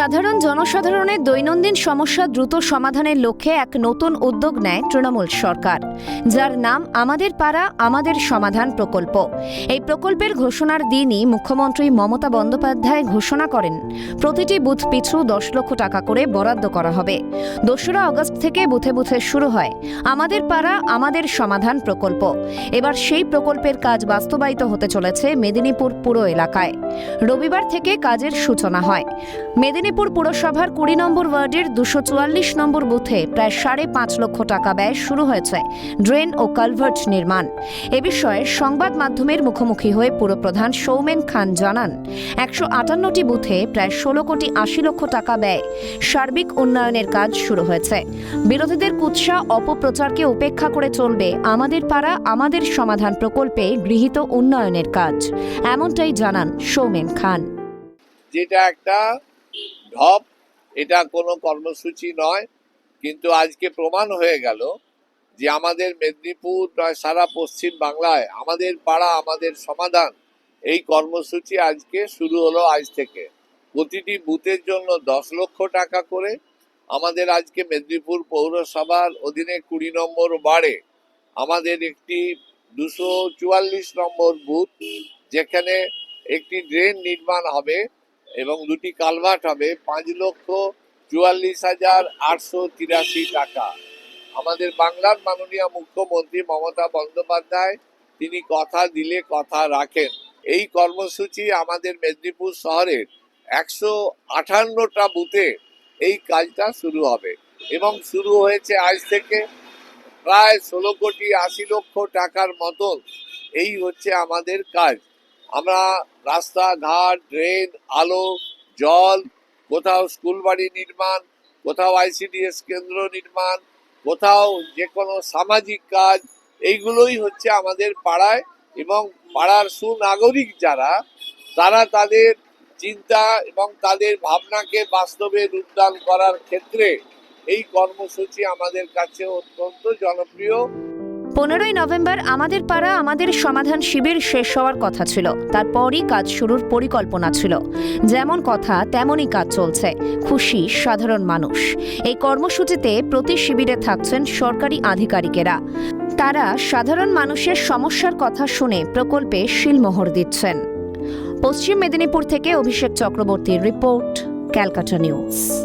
সাধারণ জনসাধারণের দৈনন্দিন সমস্যা দ্রুত সমাধানের লক্ষ্যে এক নতুন উদ্যোগ নেয় তৃণমূল সরকার, যার নাম আমাদের পাড়া, আমাদের সমাধান প্রকল্প। এই প্রকল্পের ঘোষণার দিনই মুখ্যমন্ত্রী মমতা বন্দ্যোপাধ্যায় ঘোষণা করেন, প্রতিটি বুথ পিছু দশ লক্ষ টাকা করে বরাদ্দ করা হবে। দোসরা আগস্ট থেকে বুথে বুথে শুরু হয় আমাদের পাড়া, আমাদের সমাধান প্রকল্প। এবার সেই প্রকল্পের কাজ বাস্তবায়িত হতে চলেছে মেদিনীপুর পুর এলাকায়। রবিবার থেকে কাজের সূচনা হয়। মেদিনীপুর পুরসভার কুড়ি নম্বর ওয়ার্ডের দুশো চুয়াল্লিশ নম্বর বুথে প্রায় সাড়ে পাঁচ লক্ষ টাকা ব্যয় শুরু হয়েছে ড্রেন ও কালভার্ট নির্মাণ। এ বিষয়ে সংবাদ মাধ্যমের মুখোমুখি হয়ে পুরপ্রধান সৌমেন খান জানান, একশো আটান্নটি বুথে প্রায় ষোলো কোটি আশি লক্ষ টাকা ব্যয় সার্বিক উন্নয়নের কাজ শুরু হয়েছে। বিরোধীদের কুৎসা, অপপ্রচারকে উপেক্ষা করে চলবে আমাদের পাড়া, আমাদের সমাধান প্রকল্পে গৃহীত উন্নয়নের কাজ, এমনটাই জানান সৌমেন খান। যেটা একটা ঢপ, এটা কোনো কর্মসূচি নয়, কিন্তু আজকে প্রমাণ হয়ে গেল যে আমাদের মেদিনীপুর নয়, সারা পশ্চিম বাংলায়, আমাদের পাড়া, আমাদের সমাধান, এই কর্মসূচি আজকে শুরু হলো আজ থেকে। প্রতিটি বুথের জন্য দশ লক্ষ টাকা করে আমাদের আজকে মেদিনীপুর পৌরসভার অধীনে কুড়ি নম্বর বাড়ে আমাদের একটি দুশো চুয়াল্লিশ নম্বর বুথ, যেখানে একটি ড্রেন নির্মাণ হবে। এবং দুটি কালভার্ট হবে পাঁচ লক্ষ চুয়াল্লিশ হাজার আটশো তিরাশি টাকা। আমাদের বাংলার মাননীয় মুখ্যমন্ত্রী মমতা বন্দ্যোপাধ্যায়, তিনি কথা দিলে কথা রাখেন। এই কর্মসূচি আমাদের মেদিনীপুর শহরের একশো আঠান্নটা বুথে এই কাজটা শুরু হবে এবং শুরু হয়েছে আজ থেকে প্রায় ষোলো কোটি আশি লক্ষ টাকার মতন। এই হচ্ছে আমাদের কাজ। আমরা রাস্তাঘাট, ড্রেন, আলো, জল, কোথাও স্কুল বাড়ি নির্মাণ, কোথাও আইসিডিএস কেন্দ্র নির্মাণ, কোথাও যে কোনো সামাজিক কাজ, এইগুলোই হচ্ছে আমাদের পাড়ায় এবং পাড়ার সুনাগরিক যারা, তারা তাদের চিন্তা এবং তাদের ভাবনাকে বাস্তবে রূপদান করার ক্ষেত্রে এই কর্মসূচি আমাদের কাছে অত্যন্ত জনপ্রিয়। পনেরোই নভেম্বর আমাদের পাড়া আমাদের সমাধান শিবির শেষ হওয়ার কথা ছিল। তারপরই কাজ শুরুর পরিকল্পনা ছিল। যেমন কথা, তেমনই কাজ চলছে। খুশি, সাধারণ মানুষ। এই কর্মসূচিতে প্রতি শিবিরে থাকছেন সরকারি আধিকারিকেরা। তারা সাধারণ মানুষের সমস্যার কথা শুনে প্রকল্পে শিলমোহর দিচ্ছেন। পশ্চিম মেদিনীপুর থেকে অভিষেক চক্রবর্তীর রিপোর্ট, ক্যালকাটা নিউজ।